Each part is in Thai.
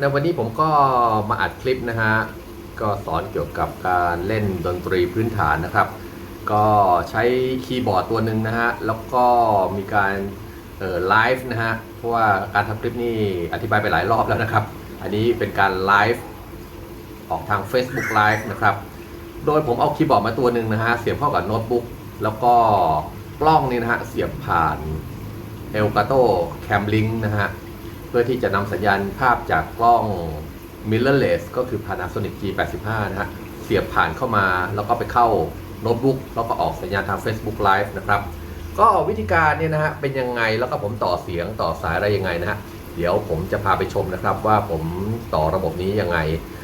ในวันนี้ผมก็มาอัดคลิปนะฮะ ก็สอนเกี่ยวกับการเล่นดนตรีพื้นฐานนะครับ ก็ใช้คีย์บอร์ดตัวหนึ่งนะฮะ แล้วก็มีการไลฟ์นะฮะ เพราะว่าการทำคลิปนี่อธิบายไปหลายรอบแล้วนะครับ อันนี้เป็นการไลฟ์ออกทาง Facebook Live นะครับ โดยผมเอาคีย์บอร์ดมาตัวหนึ่งนะฮะ เสียบเข้ากับโน้ตบุ๊ก แล้วก็กล้องนี่นะฮะ เสียบผ่าน Elgato Cam Link นะฮะ เพื่อที่จะนำสัญญาณภาพจากกล้อง mirrorless ก็คือ Panasonic G85 นะฮะเสียบผ่านเข้ามาแล้วก็ไปเข้าโน้ตบุ๊กแล้วก็ออกสัญญาณทาง Facebook Live นะครับ ก็วิธีการเนี่ยนะฮะเป็นยังไงแล้วก็ผมต่อเสียงต่อสายอะไรยังไงนะฮะเดี๋ยวผมจะพาไปชมนะครับว่าผมต่อระบบนี้ยังไง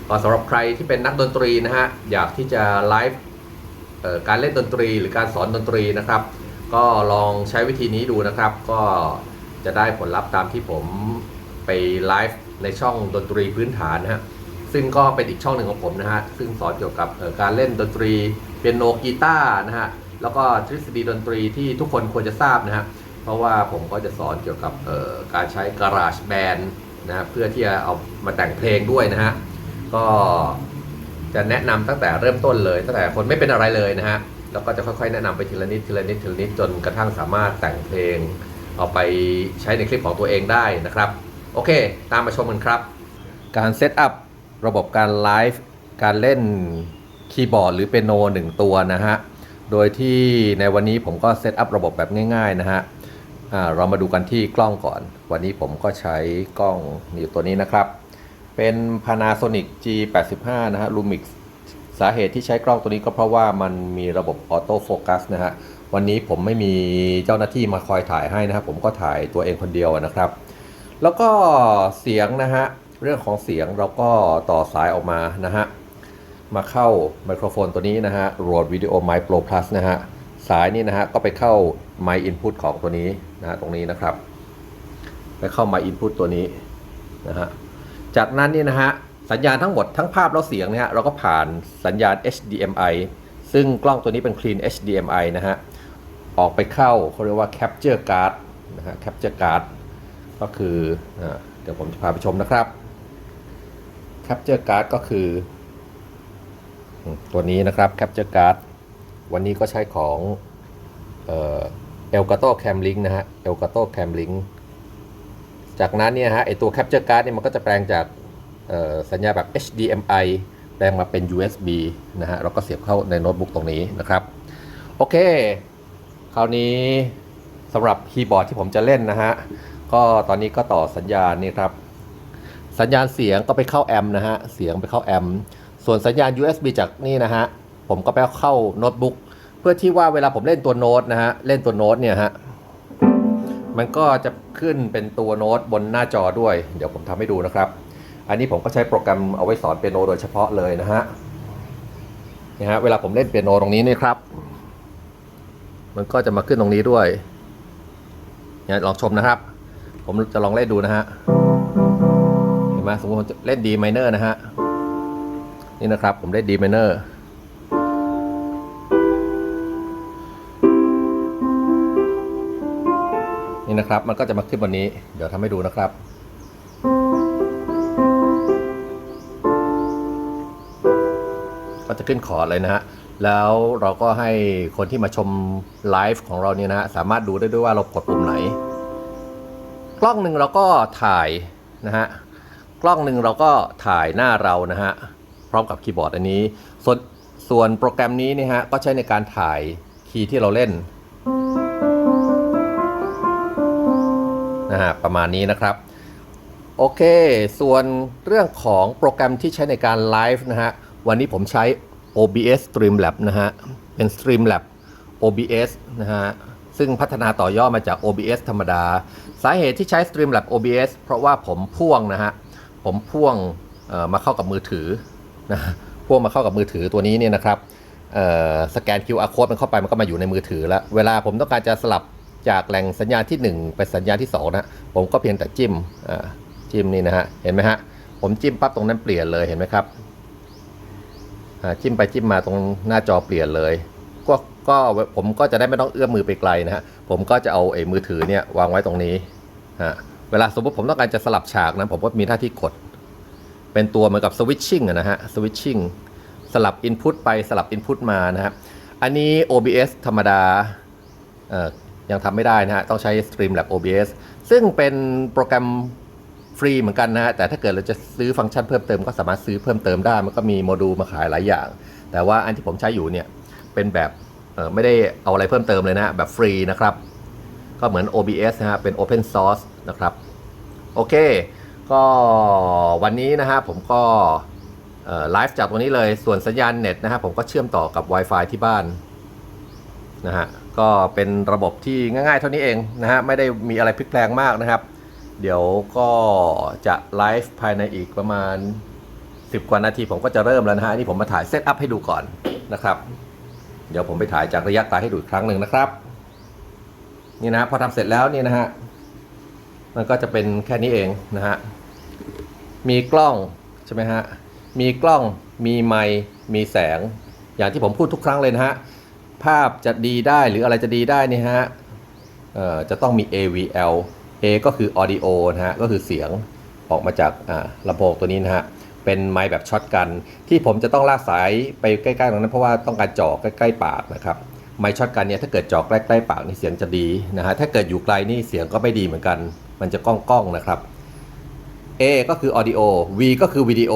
ก็สำหรับใครที่เป็นนักดนตรีนะฮะอยากที่จะไลฟ์การเล่นดนตรีหรือการสอนดนตรีนะครับ ก็ลองใช้วิธีนี้ดูนะครับ ก็จะได้ผลลัพธ์ตามที่ผม ไปไลฟ์ในช่องดนตรีพื้นฐานนะฮะซึ่งก็เป็นอีกช่องหนึ่งของผมนะฮะซึ่งสอนเกี่ยวกับการเล่นดนตรีเปียโนกีตาร์นะฮะแล้วก็ทฤษฎีดนตรีที่ทุกคนควรจะทราบนะฮะเพราะว่าผมก็จะสอนเกี่ยวกับการใช้ Garage Band นะเพื่อที่จะเอามาแต่งเพลงด้วยนะฮะก็จะแนะนำตั้งแต่เริ่มต้นเลยตั้งแต่คนไม่เป็นอะไรเลยนะฮะแล้วก็จะค่อยๆ แนะนำไปทีละนิดทีละนิดทีละนิดจนกระทั่งสามารถแต่งเพลงเอาไปใช้ในคลิปของตัวเองได้นะครับ โอเค ตามมาชมกันครับ การเซตอัพระบบการไลฟ์การเล่นคีย์บอร์ดหรือเปียโนหนึ่งตัวนะฮะ โดยที่ในวันนี้ผมก็เซตอัพระบบแบบง่าย ๆ นะฮะเรามาดูกันที่กล้องก่อน วันนี้ผมก็ใช้กล้องอยู่ตัวนี้นะครับ เป็น Panasonic G85 นะฮะ Lumix สาเหตุที่ใช้กล้องตัวนี้ก็เพราะว่ามันมีระบบออโต้โฟกัสนะฮะ วันนี้ผมไม่มีเจ้าหน้าที่มาคอยถ่ายให้นะครับ ผมก็ถ่ายตัวเองคนเดียวนะครับ แล้วก็เสียงนะฮะ เรื่องของเสียงเราก็ต่อสายออกมานะฮะ มาเข้าไมโครโฟนตัวนี้นะฮะ Rode Video Mic Pro Plus นะฮะ สายนี่นะฮะ ก็ไปเข้า Mic Input ของตัวนี้นะฮะตรงนี้นะครับ ไปเข้า Mic Input ตัวนี้นะฮะ จากนั้นนี่นะฮะ สัญญาณทั้งหมดทั้งภาพและเสียงเนี่ยฮะเราก็ผ่านสัญญาณ HDMI ซึ่งกล้องตัวนี้เป็น Clean HDMI นะฮะ ออกไปเข้าเขาเรียกว่า Capture Card นะฮะ Capture Card ก็คืออเดี๋ยวผมจะพาไปชมนะครับ Capture Card ก็คือ ตัวนี้นะครับ Capture Card วันนี้ก็ใช้ของเอ่อ Elgato Cam Link นะฮะ Elgato Cam Link จากนั้นเนี่ยฮะไอตัว Capture Card เนี่ยมันก็จะแปลงจากสัญญาแบบ HDMI แปลงมาเป็น USB นะฮะเราก็เสียบเข้าในโน้ตบุ๊กตรงนี้นะครับ โอเค คราวนี้สำหรับคีย์บอร์ดที่ผมจะเล่นนะฮะ ก็ตอนนี้ก็ต่อสัญญาณนี่ครับ สัญญาณเสียงก็ไปเข้าแอมป์นะฮะ เสียงไปเข้าแอมป์ส่วนสัญญาณ USB จากนี่นะฮะ ผมก็ไปเข้าโน้ตบุ๊ก เพื่อที่ว่าเวลาผมเล่นตัวโน้ตนะฮะ เล่นตัวโน้ตเนี่ยฮะ มันก็จะขึ้นเป็นตัวโน้ตบนหน้าจอด้วย เดี๋ยวผมทำให้ดูนะครับ อันนี้ผมก็ใช้โปรแกรมเอาไว้สอนเปียโนโดยเฉพาะเลยนะฮะนี่ฮะ เวลาผมเล่นเปียโนตรงนี้นี่ครับ มันก็จะมาขึ้นตรงนี้ด้วยเนี่ยลองชมนะครับ ผมจะลองเล่นดูนะฮะ เห็นไหมสมมติผมเล่นดีไมเนอร์นะฮะ นี่นะครับผมเล่นดีไมเนอร์นี่นะครับ มันก็จะมาขึ้นบนนี้ เดี๋ยวทำให้ดูนะครับ ก็จะขึ้นคอร์ดเลยนะฮะ แล้วเราก็ให้คนที่มาชมไลฟ์ของเราเนี่ยนะฮะ สามารถดูได้ด้วยว่าเรากดปุ่มไหน กล้องหนึ่งเราก็ถ่ายนะฮะกล้องหนึ่งเราก็ถ่ายหน้าเรานะฮะพร้อมกับคีย์บอร์ดอันนี้ ส่วนส่วนโปรแกรมนี้นี่ฮะก็ใช้ในการถ่ายคีย์ที่เราเล่นนะฮะประมาณนี้นะครับ โอเค ส่วนเรื่องของโปรแกรมที่ใช้ในการไลฟ์นะฮะวันนี้ผมใช้ OBS Streamlab นะฮะเป็น Streamlab OBS นะฮะซึ่งพัฒนาต่อยอดมาจาก OBS ธรรมดา สาเหตุที่ใช้ Streamlab OBS เพราะว่าผมพ่วงนะฮะ ผมพ่วงมาเข้ากับมือถือนะพ่วงมาเข้ากับมือถือตัวนี้เนี่ยนะครับสแกน QR code มันเข้าไปมันก็มาอยู่ในมือถือแล้ว เวลาผมต้องการจะสลับจากแหล่งสัญญาณที่ 1 ไปสัญญาณที่2นะผมก็เพียงแต่จิ้มจิ้มนี่นะฮะเห็นไหมฮะผมจิ้มปั๊บตรงนั้นเปลี่ยนเลยเห็นไหมครับจิ้มไปจิ้มมาตรงหน้าจอเปลี่ยนเลย ก็ ก็ผมก็จะได้ไม่ต้องเอื้อมมือไปไกลนะฮะผมก็จะเอาไอ้มือถือเนี่ยวางไว้ตรงนี้ฮะเวลาสมมติผมต้องการจะสลับฉากนะผมก็มีหน้าที่กด เป็นตัวเหมือนกับสวิตชิ่งนะฮะสวิตชิ่งสลับ Input ไปสลับ Input มานะฮะอันนี้ OBS ธรรมดาเอ่อยังทำไม่ได้นะฮะต้องใช้ Streamlab OBS ซึ่งเป็นโปรแกรมฟรีเหมือนกันนะฮะแต่ถ้าเกิดเราจะซื้อฟังก์ชันเพิ่มเติมก็สามารถซื้อเพิ่มเติมได้ มันก็มีโมดูลมาขายหลายอย่าง แต่ว่าอันที่ผมใช้อยู่เนี่ยเป็นแบบ ไม่ได้เอาอะไรเพิ่มเติมเลยนะ แบบฟรีนะครับ ก็เหมือน OBS นะฮะเป็น Open Source นะครับ โอเค ก็วันนี้นะฮะผมก็ไลฟ์จากตรงนี้เลยส่วนสัญญาณเน็ตนะฮะผมก็เชื่อมต่อกับ Wi-Fi ที่บ้านนะฮะก็เป็นระบบที่ง่ายๆเท่านี้เองนะฮะไม่ได้มีอะไรพลิกแพลงมากนะครับ เดี๋ยวก็จะไลฟ์ภายในอีกประมาณ 10 กว่านาทีผมก็จะเริ่มแล้วนะฮะนี่ผมมาถ่ายเซตอัพให้ดูก่อนนะครับ เดี๋ยวผมไปถ่ายจากระยะไกลให้ดูอีกครั้งหนึ่งนะครับ นี่นะพอทำเสร็จแล้วนี่นะฮะมันก็จะเป็นแค่นี้เองนะฮะมีกล้องใช่ไหมฮะมีกล้องมีไมค์มีแสง อย่างที่ผมพูดทุกครั้งเลยนะฮะภาพจะดีได้หรืออะไรจะดีได้นี่ฮะจะต้องมี AVL A ก็คือ audio นะฮะก็คือเสียงออกมาจากลำโพงตัวนี้นะฮะ เป็นไมค์แบบช็อตกัน ที่ผมจะต้องลากสายไปใกล้ๆตรงนั้นเพราะว่าต้องการจ่อใกล้ๆปากนะครับไมค์ช็อตกันเนี่ยถ้าเกิดจ่อใกล้ๆปากนี่เสียงจะดีนะฮะถ้าเกิดอยู่ไกลนี่เสียงก็ไม่ดีเหมือนกัน มันจะก้องๆนะครับ A ก็คือ audio V ก็คือวิดีโอ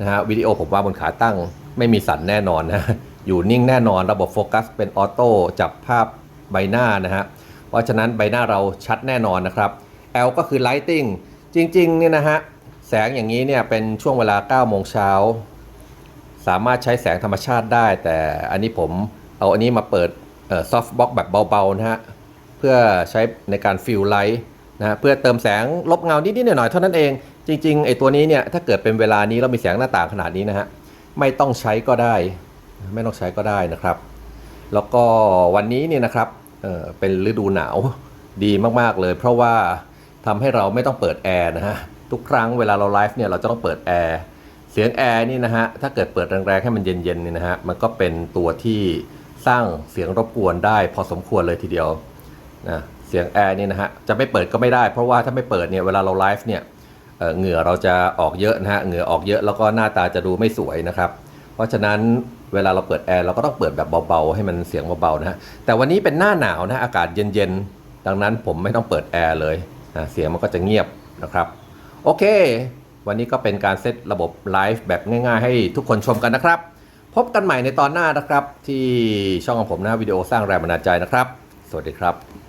นะฮะวิดีโอผมวางบนขาตั้งไม่มีสั่นแน่นอนนะอยู่นิ่งแน่นอนระบบโฟกัสเป็นออโต้จับภาพใบหน้านะฮะเพราะฉะนั้นใบหน้าเราชัดแน่นอนนะครับ L ก็คือ lighting จริงๆเนี่ยนะฮะ แสงอย่างนี้เนี่ยเป็นช่วงเวลา9โมงเช้า สามารถใช้แสงธรรมชาติได้ แต่อันนี้ผมเอาอันนี้มาเปิดซอฟต์บ็อกแบบเบาๆนะฮะ เพื่อใช้ในการฟิลไลท์นะเพื่อเติมแสงลบเงานิดๆหน่อยๆเท่านั้นเอง จริงๆไอ้ตัวนี้เนี่ยถ้าเกิดเป็นเวลานี้แล้วมีแสงหน้าต่างขนาดนี้นะฮะไม่ต้องใช้ก็ได้ ไม่ต้องใช้ก็ได้นะครับ แล้วก็วันนี้เนี่ยนะครับเเป็นฤดูหนาวดีมากๆเลย เพราะว่าทำให้เราไม่ต้องเปิดแอร์นะฮะ ทุกครั้งเวลาเราไลฟ์เนี่ยเราจะต้องเปิดแอร์เสียงแอร์นี่นะฮะถ้าเกิดเปิดแรงๆให้มันเย็นๆเนี่ยนะฮะมันก็เป็นตัวที่สร้างเสียงรบกวนได้พอสมควรเลยทีเดียวนะเสียงแอร์นี่นะฮะจะไม่เปิดก็ไม่ได้เพราะว่าถ้าไม่เปิดเนี่ยเวลาเราไลฟ์เนี่ยเอ่อเหงื่อเราจะออกเยอะนะฮะเหงื่อออกเยอะแล้วก็หน้าตาจะดูไม่สวยนะครับ เพราะฉะนั้นเวลาเราเปิดแอร์เราก็ต้องเปิดแบบเบาๆให้มันเสียงเบาๆนะฮะแต่วันนี้เป็นหน้าหนาวนะอากาศเย็นๆดังนั้นผมไม่ต้องเปิดแอร์เลยนะเสียงมันก็จะเงียบนะครับ โอเค วันนี้ก็เป็นการเซตระบบไลฟ์แบบง่าย ๆ ให้ทุกคนชมกันนะครับ พบกันใหม่ในตอนหน้านะครับ ที่ช่องของผมนะวิดีโอสร้างแรงบันดาลใจนะครับ สวัสดีครับ